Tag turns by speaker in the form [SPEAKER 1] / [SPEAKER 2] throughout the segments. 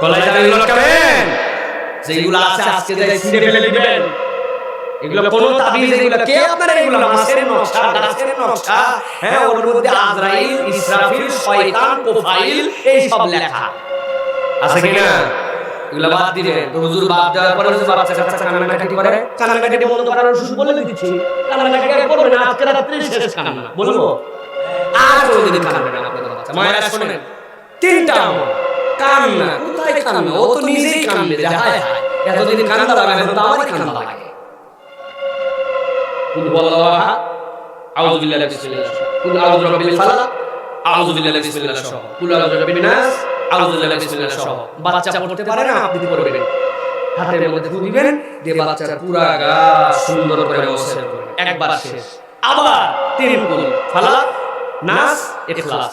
[SPEAKER 1] গলায় তালি লটকাবেন যেগুলো আছে আজকে যাই ছিঁড়ে ফেলে দিবেন এগুলো কোন তাবিজ এগুলো কে আপনার এগুলো মাছের নকশা গাছের নকশা? হ্যাঁ ওর মধ্যে আজরাইল ইসরাফিল শয়তান প্রোফাইল এই সব লেখা। আছে কি না এগুলো বাদ তো হুজুর বাদ দেওয়ার পরে হুজুর বাচ্চা কাচ্চা কান্নাকাটি করে। কান্নাকাটি বন্ধ করার ওষুধ বলে দিচ্ছি। কান্নাকাটি আর করবে না আজকে রাত্রে শেষ কান্না। বলব? আর কোনোদিন কান্না না আপনাদের বাচ্চা। মায়েরা শোনেন। তিনটা আমল। কান্না কোথায় কান্না ও তো নিজেই কান্দবে যে হায় এতদিন কান্দা লাগে এখন তো আমারই কান্দা লাগে। কুল বল্লাহ আউযু বিল্লাহি কুল আউযু রাব্বিল ফালাক আউযু বিল্লাহি বিসমিল্লাহ কুল আউযু রাব্বিন নাস আউযু বিল্লাহি বিসমিল্লাহ বাচ্চা পড়তে পারে না আপনি পড়বেন হাতের মধ্যে ফু দিবেন দিয়ে বাচ্চার পুরা গা সুন্দর করে অবস্থা করবেন একবার শেষ। আবার তিন কুল ফালাক নাস ইখলাস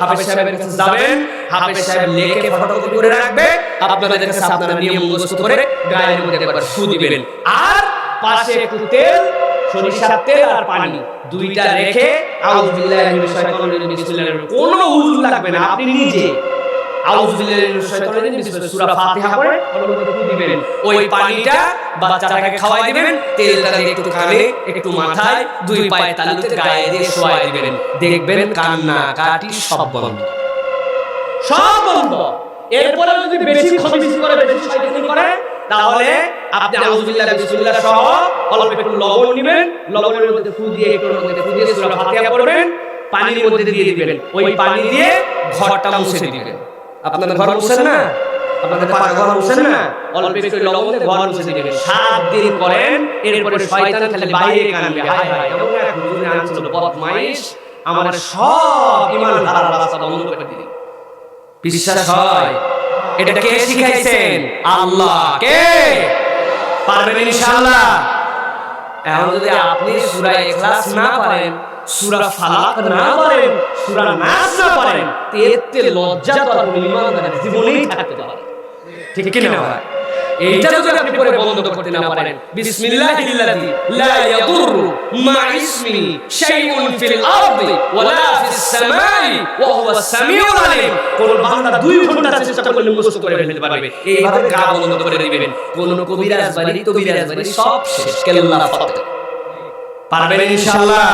[SPEAKER 1] হাফেজ সাহেবের কাছে যাবেন, হাফেজ সাহেব লেখে ফটোকপি করে রাখবে আপনাদের কাছে আপনারা নিয়ম মুখস্থ করে গায়ের মধ্যে একবার সু দিবেন। আর পাশে একটু তেল, সরিষার তেল আর পানি দুইটা রেখে আউযু বিল্লাহি মিনাশ শাইতানির রাজিম, বিসমিল্লাহির কোনো হুজুর লাগবে না, আপনি নিজে সূরা ফাতিহা পড়ে দিবেন। ওই পানিটা বাচ্চাটাকে খাওয়াই দিবেন তেলটা একটু কানে একটু মাথায়, দুই পায়ে তালুতে গায়ে দিয়ে শোয়াই দিবেন। দেখবেন কান্না কাটি সব বন্ধ। সব বন্ধ। এরপরে যদি বেশি খবিস করে, বেশি শয়তানি করে, তাহলে আপনি আউযুবিল্লাহ বিসমিল্লাহ সহ অল্প একটু লবণ নেবেন। লবণের মধ্যে ফু দিয়ে, একটু মধ্যে ফু দিয়ে সূরা ফাতিহা পড়বেন। পানির মধ্যে দিয়ে দিবেন। ওই পানি দিয়ে ঘরটা মুছে দিবেন। আপনাদের ঘর মুছেন না? আপনাদের পাকা ঘর মুছেন না? অল্প একটু লবণ দিয়ে ঘর মুছে দিবেন। সাত দিন করেন, এরপরে শয়তান খালি বাইরে কানবে হায় হায় এমন এক আমার সব ইমান রাস্তা বন্ধ করে বিশ্বাস হয়? এটা কে শিখাইছেন? আল্লাহ। কে? পারবেন ইনশাআল্লাহ? এখন যদি আপনি সূরা ইখলাস না পারেন, সূরা ফালাক না পারেন, সূরা নাস না পারেন, তো এতে লজ্জা তো আর জীবনেই থাকতে পারে। ঠিক কি না ভাই? এইটা যদি আপনি পরে বন্ধ করতে না পারেন বিসমিল্লাহিল্লাযী লা ইয়াদুররু মা ইসমিহি শাইউন ফিল আরদি ওয়ালা ফিস সামাই ওয়া হুয়াস সামিউল আলিম। কোন বান্দা দুই ঘণ্টা চেষ্টা করলে মুখস্থ করে ফেলতে পারবে। এইভাবে গা বন্ধ করে দিবেন। কোন কবিরাজ বাড়ি কবিরাজ বাড়ি সব শেষ। কেল্লা ফাতে পারবেন ইনশাআল্লাহ?